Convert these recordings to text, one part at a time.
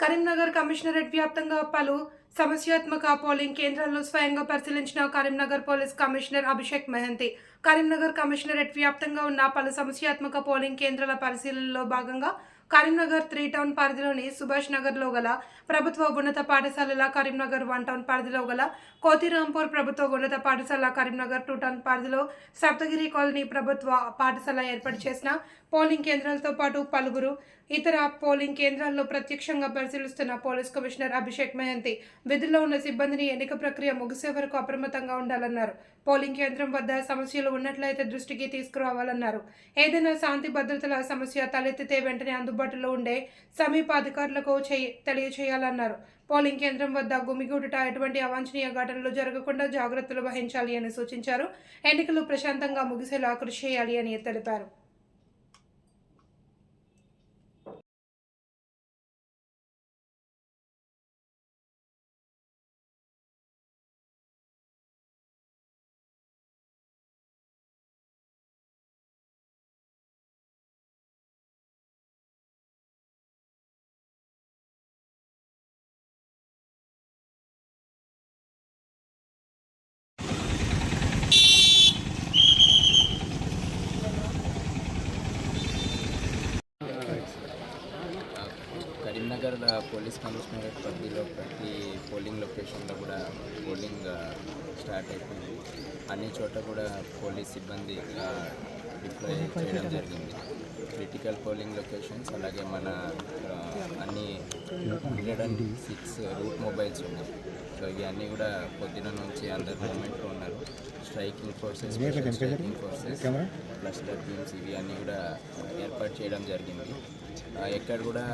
Karimnagar commissionerate వ్యాప్తంగా పలు సమస్యాత్మక పోలింగ్ కేంద్రాల్లో స్వయంగా పరిశీలించిన Karimnagar police commissioner Abhishek Mohanty. Karimnagar commissionerate వ్యాప్తంగా ఉన్న పలు సమస్యాత్మక పోలింగ్ కేంద్రాల పరిశీలనలో భాగంగా కరీంనగర్ త్రీ టౌన్ పరిధిలోని సుభాష్ నగర్లో గల ప్రభుత్వ ఉన్నత పాఠశాలల కరీంనగర్ వన్ టౌన్ పరిధిలో గల కోతిరాంపూర్ ప్రభుత్వ ఉన్నత పాఠశాల కరీంనగర్ టూ టౌన్ పరిధిలో సప్తగిరి కాలనీ ప్రభుత్వ పాఠశాల ఏర్పాటు చేసిన పోలింగ్ కేంద్రాలతో పాటు పలువురు ఇతర పోలింగ్ కేంద్రాల్లో ప్రత్యక్షంగా పరిశీలిస్తున్న పోలీస్ కమిషనర్ అభిషేక్ మయంతి విధుల్లో ఉన్న సిబ్బందిని ఎన్నిక ప్రక్రియ ముగిసే వరకు అప్రమత్తంగా ఉండాలన్నారు. పోలింగ్ కేంద్రం వద్ద సమస్యలు ఉన్నట్లయితే దృష్టికి తీసుకురావాలన్నారు. ఏదైనా శాంతి భద్రతల సమస్య తలెత్తితే వెంటనే అందుబాటులో ఉండే సమీప అధికారులకు తెలియచేయాలన్నారు. పోలింగ్ కేంద్రం వద్ద గుమిగూడుట ఎటువంటి అవాంఛనీయ ఘటనలు జరగకుండా జాగ్రత్తలు వహించాలి అని సూచించారు. ఎన్నికలు ప్రశాంతంగా ముగిసేలా కృషి చేయాలి అని తెలిపారు. కరీంనగర్ ఆ, పోలీస్ కమిషనరేట్ పరిధిలో ప్రతి పోలింగ్ లొకేషన్లో కూడా పోలింగ్ స్టార్ట్ అయిపోయింది. అన్ని చోట కూడా పోలీస్ సిబ్బంది డిప్లాయ్ చేయడం జరిగింది. క్రిటికల్ పోలింగ్ లొకేషన్స్ అలాగే మన అన్ని hundred and six route mobiles ఉన్నాయి. సో ఇవి అన్నీ కూడా పొద్దున నుంచి అందరు మూమెంట్లో ఉన్నారు. Striking forces striking forces cluster teams ఇవి అన్నీ కూడా ఏర్పాటు చేయడం జరిగింది. ఎక్కడ కూడా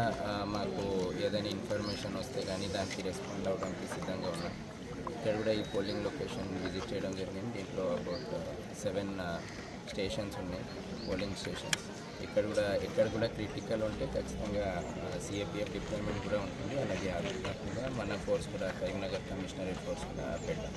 మాకు ఏదైనా ఇన్ఫర్మేషన్ వస్తే కానీ దానికి రెస్పాండ్ అవ్వడానికి సిద్ధంగా ఉన్నాం. ఇక్కడ కూడా ఈ పోలింగ్ లొకేషన్ విజిట్ చేయడం జరిగింది. దీంట్లో అబౌట్ సెవెన్ స్టేషన్స్ ఉన్నాయి పోలింగ్ స్టేషన్స్ ఇక్కడ కూడా ఎక్కడ కూడా క్రిటికల్ ఉంటే ఖచ్చితంగా సిఏపిఎఫ్ డిప్లాయ్మెంట్ కూడా ఉంటుంది. అలాగే అది కాకుండా మన ఫోర్స్ కూడా కరీంనగర్ కమిషనరేట్ ఫోర్స్ కూడా పెట్టడం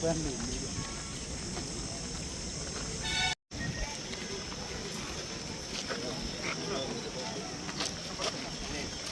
不พื่